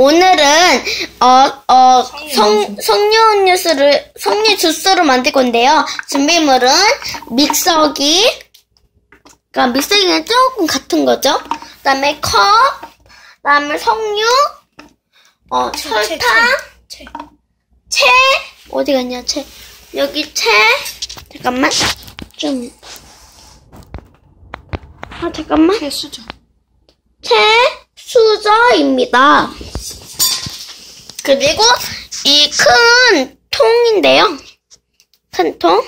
오늘은 어, 어, 성, 석류 음료수를 석류 주스로 만들 건데요. 준비물은 믹서기, 그러니까 믹서기는 조금 같은 거죠. 그다음에 컵, 그다음에 석류, 어, 설탕, 채. 채 어디 갔냐 채 여기 채 잠깐만. 좀. 아 잠깐만. 채 수저. 채 수저입니다. 그리고 이 큰 통인데요. 큰 통.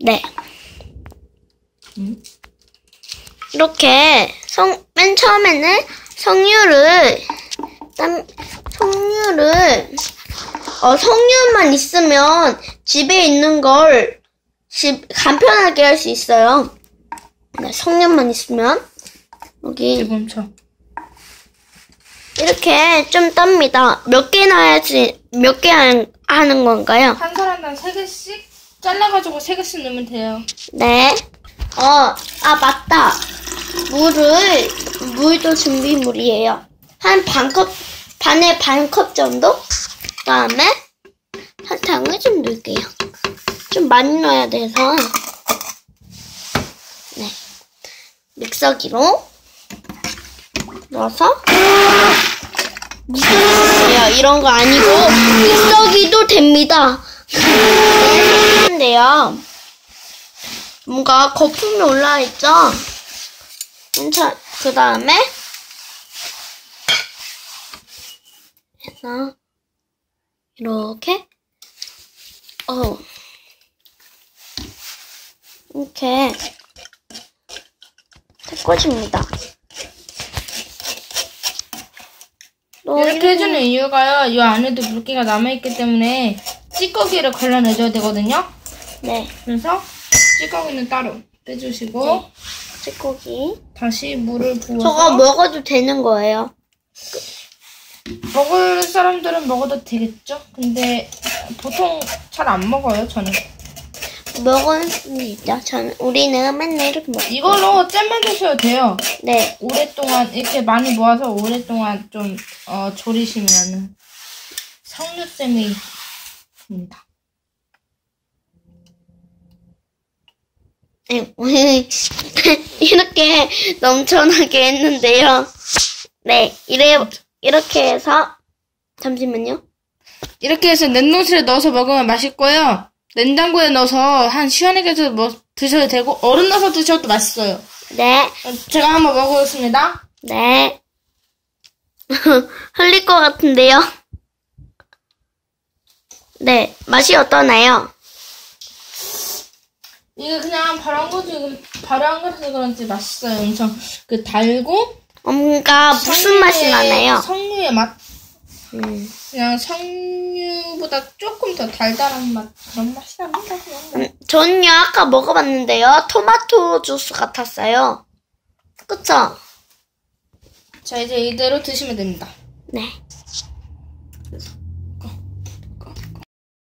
네. 음. 이렇게 성, 맨 처음에는 석류를, 땀, 석류를, 어, 석류만 있으면 집에 있는 걸 집, 간편하게 할 수 있어요. 네, 석류만 있으면. 여기, 멈춰. 이렇게 좀 떱니다. 몇 개나 해야지, 몇 개 하는 건가요? 한 사람당 세 개씩 잘라가지고 세 개씩 넣으면 돼요. 네. 어, 아, 맞다. 물을, 물도 준비물이에요. 한 반 컵, 반에 반 컵 정도? 그 다음에 설탕을 좀 넣을게요. 좀 많이 넣어야 돼서. 네. 믹서기로 넣어서. 믹서기예요. 이런 거 아니고, 믹서기도 됩니다. 근데요. 뭔가 거품이 올라 있죠? 괜찮, 그 다음에, 해서, 이렇게, 어, 이렇게, 너 이렇게 해주는 이유가요. 이 안에도 물기가 남아있기 때문에 찌꺼기를 걸러내줘야 되거든요. 네, 그래서 찌꺼기는 따로 빼주시고 찌꺼기. 다시 물을 부어서 저거 먹어도 되는 거예요. 먹을 사람들은 먹어도 되겠죠? 근데 보통 잘 안 먹어요, 저는. 먹을 수는 있죠. 저는, 우리는 맨날 이렇게 먹어요. 이걸로 잼 만드셔도 돼요. 네, 오랫동안 이렇게 많이 모아서 오랫동안 좀 어, 조리시면 석류잼이 됩니다. 네, 오늘 이렇게 넘쳐나게 했는데요. 네, 이래, 이렇게 해서, 잠시만요. 이렇게 해서 냉동실에 넣어서 먹으면 맛있고요. 냉장고에 넣어서 한 시원하게 해서 뭐 드셔도 되고 얼음 넣어서 드셔도 맛있어요. 네, 어, 제가 한번 먹어보겠습니다. 네. 흘릴 것 같은데요. 네, 맛이 어떠나요? 이게 그냥 바로 한 거지 바로 한 거라서 그런지 맛있어요. 엄청 그 달고 뭔가 무슨 맛이 나나요? 석류의 맛 음, 그냥 석류보다 조금 더 달달한 맛 그런 맛이 납니다. 음, 전요 아까 먹어봤는데요. 토마토 주스 같았어요. 그쵸? 자 이제 이대로 드시면 됩니다. 네.